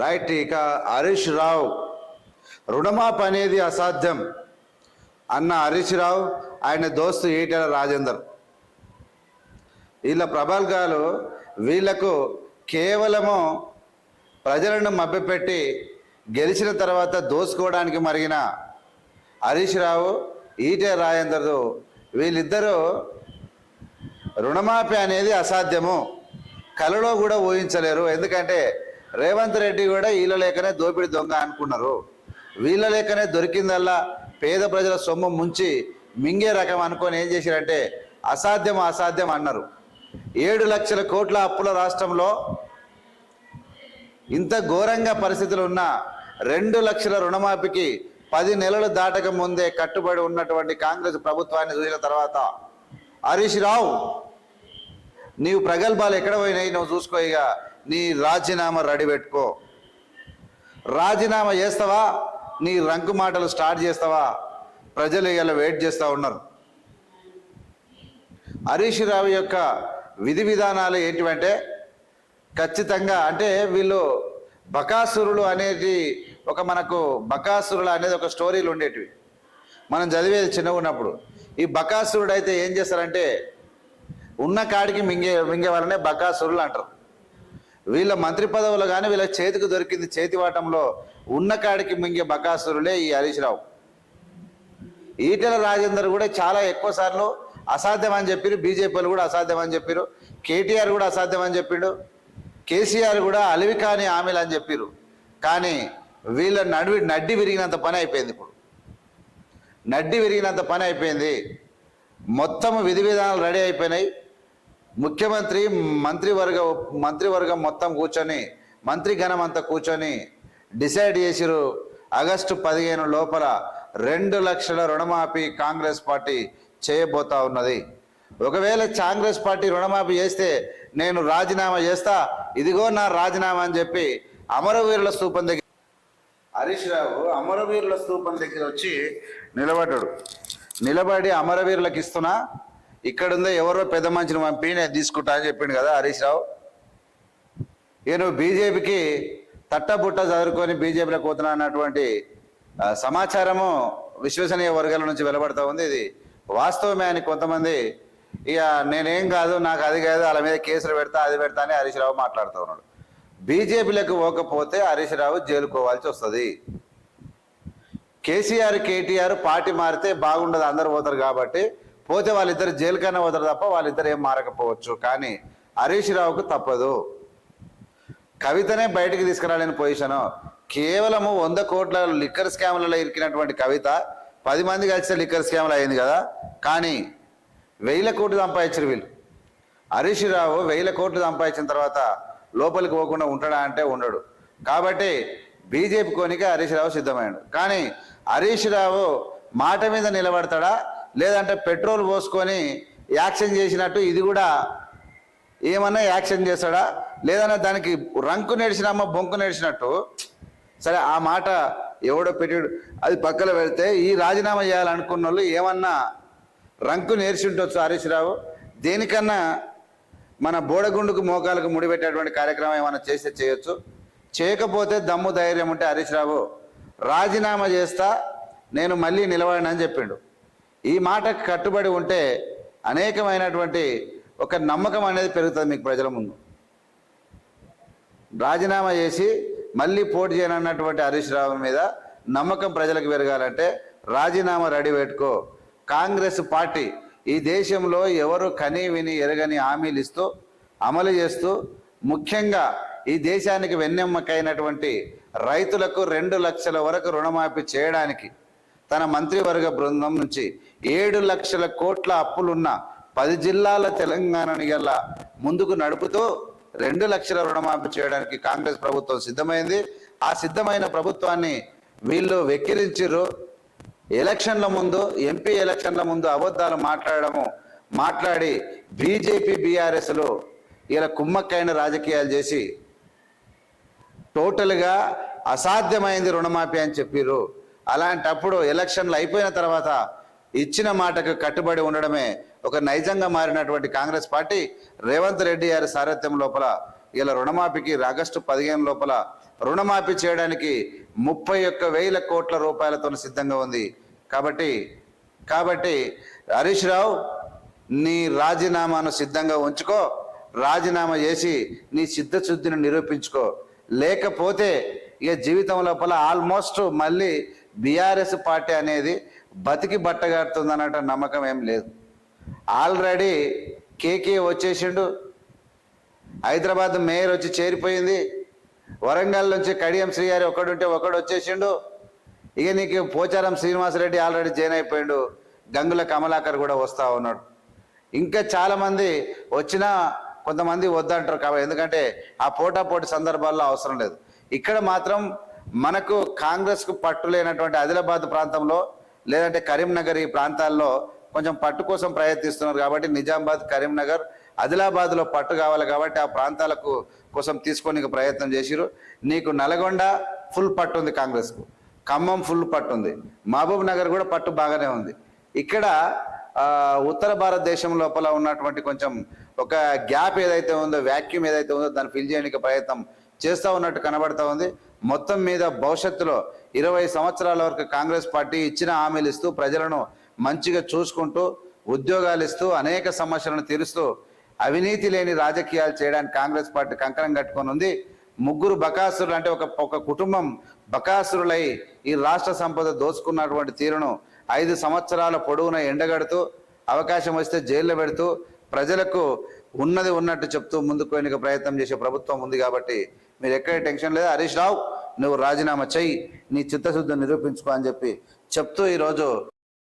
Right ఇక హరీష్ రావు. రుణమాఫీ అనేది అసాధ్యం అన్న హరీష్ రావు ఆయన దోస్తు ఈటెల రాజేందర్. వీళ్ళ ప్రభల్గాలు వీళ్ళకు కేవలము ప్రజలను మభ్యపెట్టి గెలిచిన తర్వాత దోసుకోవడానికి మరిగిన హరీష్ రావు ఈటే రాజేందర్ వీళ్ళిద్దరూ రుణమాఫీ అనేది అసాధ్యము. కలలో కూడా ఊహించలేరు. ఎందుకంటే రేవంత్ రెడ్డి కూడా వీళ్ళ లేకనే దోపిడి దొంగ అనుకున్నారు. వీళ్ళ లేకనే దొరికిందల్లా పేద ప్రజల సొమ్ము ముంచి మింగే రకం అనుకొని ఏం చేశారంటే అసాధ్యం అసాధ్యం అన్నారు. ఏడు లక్షల కోట్ల అప్పుల రాష్ట్రంలో ఇంత ఘోరంగా పరిస్థితులు ఉన్న రెండు లక్షల రుణమాఫీకి పది నెలలు దాటక ముందే కట్టుబడి ఉన్నటువంటి కాంగ్రెస్ ప్రభుత్వాన్ని చూసిన తర్వాత హరీష్ రావు నీవు ప్రగల్భాలు ఎక్కడ పోయినాయి? నువ్వు చూసుకో ఇక. నీ రాజీనామా రెడీ పెట్టుకో. రాజీనామా చేస్తావా? నీ రంకు మాటలు స్టార్ట్ చేస్తావా? ప్రజలు ఇలా వెయిట్ చేస్తూ ఉన్నారు. హరీష్ రావు యొక్క విధి విధానాలు ఏంటివంటే ఖచ్చితంగా అంటే వీళ్ళు బకాసురులు అనేది ఒక మనకు బకాసురులు అనేది ఒక స్టోరీలు ఉండేటివి. మనం చదివేది చిన్నగా ఉన్నప్పుడు. ఈ బకాసురుడు అయితే ఏం చేస్తారంటే ఉన్న కాడికి మింగే మింగే వాళ్ళనే బకాసురులు అంటారు. వీళ్ళ మంత్రి పదవులు కానీ వీళ్ళ చేతికి దొరికింది చేతివాటంలో ఉన్న కాడికి మింగే బకాసురులే ఈ హరీష్ రావు. ఈటెల రాజేందర్ కూడా చాలా ఎక్కువ సార్లు అసాధ్యం అని చెప్పారు బీజేపీలు కూడా అసాధ్యం అని చెప్పారు కేటీఆర్ కూడా అసాధ్యం అని చెప్పిండు కేసీఆర్ కూడా అలివి కాని హామీలు అని చెప్పారు. కానీ వీళ్ళ నడివి నడ్డి విరిగినంత పని అయిపోయింది ఇప్పుడు. నడ్డి విరిగినంత పని అయిపోయింది. మొత్తం విధి విధానాలు రెడీ అయిపోయినాయి. ముఖ్యమంత్రి మంత్రివర్గ మంత్రివర్గం మొత్తం కూర్చొని మంత్రి గణం అంతా కూర్చొని డిసైడ్ చేసిరు ఆగస్టు పదిహేను లోపల రెండు లక్షల రుణమాఫీ కాంగ్రెస్ పార్టీ చేయబోతా ఉన్నది. ఒకవేళ కాంగ్రెస్ పార్టీ రుణమాఫీ చేస్తే నేను రాజీనామా చేస్తా ఇదిగో నా రాజీనామా అని చెప్పి అమరవీరుల స్థూపం దగ్గర హరీష్ రావు అమరవీరుల స్థూపం దగ్గర వచ్చి నిలబడ్డాడు. నిలబడి అమరవీరులకు ఇస్తున్నా ఇక్కడ ఉందో ఎవరో పెద్ద మనిషిని పంపి నేను తీసుకుంటా అని చెప్పిండు కదా హరీష్ రావు. నేను బీజేపీకి తట్టబుట్ట చదువుకొని బీజేపీలో పోతున్నా అన్నటువంటి సమాచారము విశ్వసనీయ వర్గాల నుంచి వెలువడతా ఉంది. ఇది వాస్తవమే అని కొంతమంది ఇక నేనేం కాదు నాకు అది కాదు వాళ్ళ మీద కేసులు పెడతా అది పెడతా అని హరీష్ రావు మాట్లాడుతూ ఉన్నాడు. బీజేపీలకు పోకపోతే హరీష్ రావు జైలుకోవాల్సి వస్తుంది. కేసీఆర్ కేటీఆర్ పార్టీ మారితే బాగుండదు అందరు పోతారు కాబట్టి పోతే వాళ్ళిద్దరు జైలు కన్నా పోతారు తప్ప వాళ్ళిద్దరు ఏం మారకపోవచ్చు. కానీ హరీష్ రావుకు తప్పదు. కవితనే బయటికి తీసుకురాలేని పొజిషను. కేవలము వంద కోట్ల లిక్కర్ స్కామ్లలో ఇరికినటువంటి కవిత పది మంది కలిసి లిక్కర్ స్కామ్లు అయింది కదా. కానీ వేల కోట్లు సంపాదించారు వీళ్ళు. హరీష్ రావు వేల కోట్లు సంపాదించిన తర్వాత లోపలికి పోకుండా ఉంటాడా అంటే ఉండడు. కాబట్టి బీజేపీ కోనిక హరీష్ రావు సిద్ధమైనాడు కానీ హరీష్ రావు మాట మీద నిలబడతాడా? లేదంటే పెట్రోల్ పోసుకొని యాక్షన్ చేసినట్టు ఇది కూడా ఏమన్నా యాక్షన్ చేస్తాడా? లేదన్నా దానికి రంకు నేడిచినమ్మ బొంకు నేడిచినట్టు సరే ఆ మాట ఎవడో పెట్టాడు. అది పక్కన పెడితే ఈ రాజీనామా చేయాలనుకున్న వాళ్ళు ఏమన్నా రంకు నేర్చి ఉండొచ్చు హరీష్ రావు దేనికన్నా మన బోడగుండుకు మోకాలకు ముడిపెట్టేటువంటి కార్యక్రమం ఏమైనా చేస్తే చేయొచ్చు? చేయకపోతే దమ్ము ధైర్యం ఉంటే హరీష్ రావు రాజీనామా చేస్తా నేను మళ్ళీ నిలబడనని చెప్పిండు. ఈ మాటకు కట్టుబడి ఉంటే అనేకమైనటువంటి ఒక నమ్మకం అనేది పెరుగుతుంది మీకు ప్రజల ముందు. రాజీనామా చేసి మళ్ళీ పోటీ చేయనన్నటువంటి హరీష్ రావు మీద నమ్మకం ప్రజలకు పెరగాలంటే రాజీనామా రెడీ పెట్టుకో. కాంగ్రెస్ పార్టీ ఈ దేశంలో ఎవరు కని విని ఎరగని హామీలు ఇస్తూ అమలు చేస్తూ ముఖ్యంగా ఈ దేశానికి వెన్నెమ్మకైనటువంటి రైతులకు రెండు లక్షల వరకు రుణమాఫీ చేయడానికి తన మంత్రివర్గ బృందం నుంచి ఏడు లక్షల కోట్ల అప్పులున్న పది జిల్లాల తెలంగాణని గల ముందుకు నడుపుతూ రెండు లక్షల రుణమాఫీ చేయడానికి కాంగ్రెస్ ప్రభుత్వం సిద్ధమైంది. ఆ సిద్ధమైన ప్రభుత్వాన్ని వీళ్ళు వెక్కిరించారు ఎలక్షన్ల ముందు ఎంపీ ఎలక్షన్ల ముందు అబద్ధాలు మాట్లాడడము మాట్లాడి బీజేపీ బీఆర్ఎస్లు ఇలా కుమ్మక్కైన రాజకీయాలు చేసి టోటల్గా అసాధ్యమైంది రుణమాఫీ అని చెప్పిర్రు. అలాంటప్పుడు ఎలక్షన్లు అయిపోయిన తర్వాత ఇచ్చిన మాటకు కట్టుబడి ఉండడమే ఒక నైజంగా మారినటువంటి కాంగ్రెస్ పార్టీ. రేవంత్ రెడ్డి గారి సారథ్యం లోపల ఇలా రుణమాఫీకి ఆగస్టు పదిహేను లోపల రుణమాఫీ చేయడానికి ముప్పై ఒక్క వేల కోట్ల రూపాయలతో సిద్ధంగా ఉంది. కాబట్టి కాబట్టి హరీష్ రావు నీ రాజీనామాను సిద్ధంగా ఉంచుకో రాజీనామా చేసి నీ సిద్ధశుద్ధిని నిరూపించుకో. లేకపోతే ఇక జీవితం లోపల ఆల్మోస్ట్ మళ్ళీ బీఆర్ఎస్ పార్టీ అనేది బతికి బట్టగాడుతుందన్నట నమ్మకం ఏం లేదు. ఆల్రెడీ కేకే వచ్చేసిండు. హైదరాబాద్ మేయర్ వచ్చి చేరిపోయింది. వరంగల్ నుంచి కడియం శ్రీగారి ఒకడుంటే ఒకడు వచ్చేసిండు. ఇక నీకు పోచారం శ్రీనివాసరెడ్డి ఆల్రెడీ జాయిన్ అయిపోయిండు. గంగుల కమలాకర్ కూడా వస్తా ఉన్నాడు. ఇంకా చాలామంది వచ్చినా కొంతమంది వద్దంటారు కాబట్టి ఎందుకంటే ఆ పోటాపోటీ సందర్భాల్లో అవసరం లేదు. ఇక్కడ మాత్రం మనకు కాంగ్రెస్కు పట్టు లేనటువంటి ఆదిలాబాద్ ప్రాంతంలో లేదంటే కరీంనగర్ ఈ ప్రాంతాల్లో కొంచెం పట్టు కోసం ప్రయత్నిస్తున్నారు కాబట్టి నిజామాబాద్ కరీంనగర్ ఆదిలాబాద్లో పట్టు కావాలి కాబట్టి ఆ ప్రాంతాలకు కోసం తీసుకొని ప్రయత్నం చేసిరు నీకు నల్గొండ ఫుల్ పట్టు ఉంది కాంగ్రెస్కు. ఖమ్మం ఫుల్ పట్టు ఉంది. మహబూబ్ నగర్ కూడా పట్టు బాగానే ఉంది. ఇక్కడ ఉత్తర భారతదేశం లోపల ఉన్నటువంటి కొంచెం ఒక గ్యాప్ ఏదైతే ఉందో వ్యాక్యూమ్ ఏదైతే ఉందో దాన్ని ఫిల్ చేయడానికి ప్రయత్నం చేస్తూ ఉన్నట్టు కనబడతా ఉంది. మొత్తం మీద భవిష్యత్తులో ఇరవై సంవత్సరాల వరకు కాంగ్రెస్ పార్టీ ఇచ్చిన హామీలు ఇస్తూ ప్రజలను మంచిగా చూసుకుంటూ ఉద్యోగాలు ఇస్తూ అనేక సమస్యలను తీరుస్తూ అవినీతి లేని రాజకీయాలు చేయడానికి కాంగ్రెస్ పార్టీ కంకణం కట్టుకొని ఉంది. ముగ్గురు బకాసురులు అంటే ఒక ఒక కుటుంబం బకాసురులై ఈ రాష్ట్ర సంపద దోచుకున్నటువంటి తీరును ఐదు సంవత్సరాల పొడవున ఎండగడుతూ అవకాశం వస్తే జైల్లో పెడుతూ ప్రజలకు ఉన్నది ఉన్నట్టు చెప్తూ ముందుకు పోయిన ప్రయత్నం చేసే ప్రభుత్వం ఉంది కాబట్టి మీరు ఎక్కడ టెన్షన్ లేదు? హరీష్ రావు. నువ్వు రాజీనామా చెయ్యి నీ చిత్తశుద్ధిని నిరూపించుకో అని చెప్పి చెప్తూ ఈరోజు